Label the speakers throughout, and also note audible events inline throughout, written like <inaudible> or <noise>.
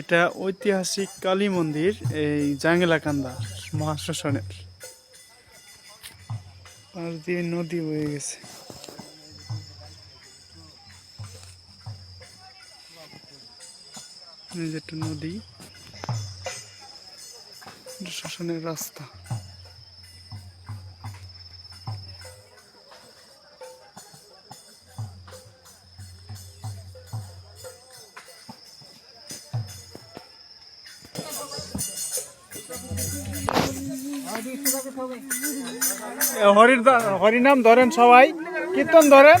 Speaker 1: এটা ঐতিহাসিক কালী মন্দির এই জাঙ্গেলাকান্দা মহাশ্মশানের। পাশ দিয়ে নদী বয়ে গেছে। এই যে একটা নদী শ্মশানের রাস্তা। হরির হরিনাম ধরেন সবাই। কীর্তন ধরেন।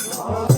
Speaker 1: Oh, <laughs>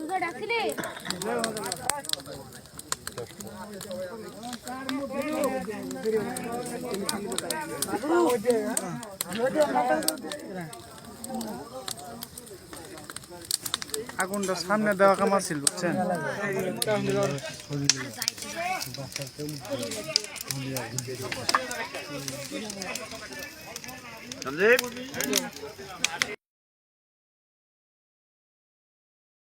Speaker 2: তুই ডাকছিলি
Speaker 1: আগুনটা সামনে দেওয়া কামার ছিল বুঝছেন?
Speaker 3: সঞ্জীব